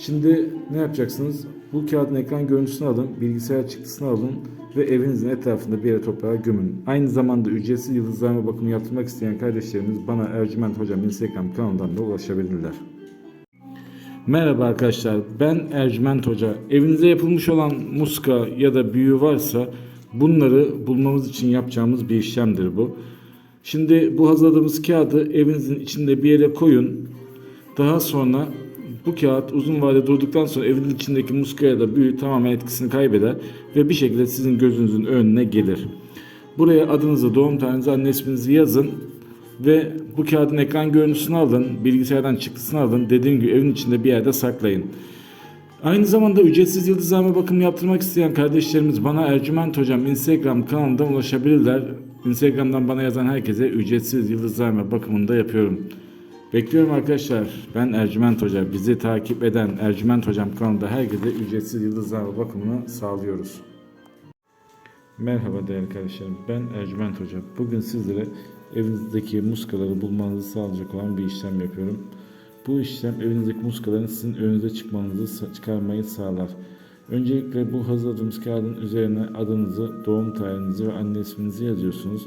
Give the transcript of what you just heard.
Şimdi ne yapacaksınız? Bu kağıdın ekran görüntüsünü alın, bilgisayar çıktısını alın ve evinizin etrafında bir yere toprağa gömün. Aynı zamanda ücretsiz yıldızlarma bakımı yaptırmak isteyen kardeşlerimiz bana Ercüment Hocam Instagram kanalından da ulaşabilirler. Merhaba arkadaşlar, ben Ercüment Hoca. Evinize yapılmış olan muska ya da büyü varsa bunları bulmamız için yapacağımız bir işlemdir bu. Şimdi bu hazırladığımız kağıdı evinizin içinde bir yere koyun. Daha sonra bu kağıt uzun vade durduktan sonra evin içindeki muska ya da büyü tamamen etkisini kaybeder ve bir şekilde sizin gözünüzün önüne gelir. Buraya adınızı, doğum tarihinizi, anne isminizi yazın ve bu kağıdın ekran görüntüsünü alın, bilgisayardan çıktısını alın. Dediğim gibi evin içinde bir yerde saklayın. Aynı zamanda ücretsiz yıldızlama bakımı yaptırmak isteyen kardeşlerimiz bana Ercüment Hocam Instagram kanalından ulaşabilirler. Instagram'dan bana yazan herkese ücretsiz yıldızlama bakımını da yapıyorum. Bekliyorum arkadaşlar. Ben Ercüment Hoca. Bizi takip eden Ercüment Hocam kanalında herkese ücretsiz yıldızlama bakımını sağlıyoruz. Merhaba değerli kardeşlerim. Ben Ercüment Hoca. Bugün sizlere evinizdeki muskaları bulmanızı sağlayacak olan bir işlem yapıyorum. Bu işlem evinizdeki muskaların sizin önünüze çıkmanızı çıkarmayı sağlar. Öncelikle bu hazırladığımız kağıdın üzerine adınızı, doğum tarihinizi ve anne isminizi yazıyorsunuz.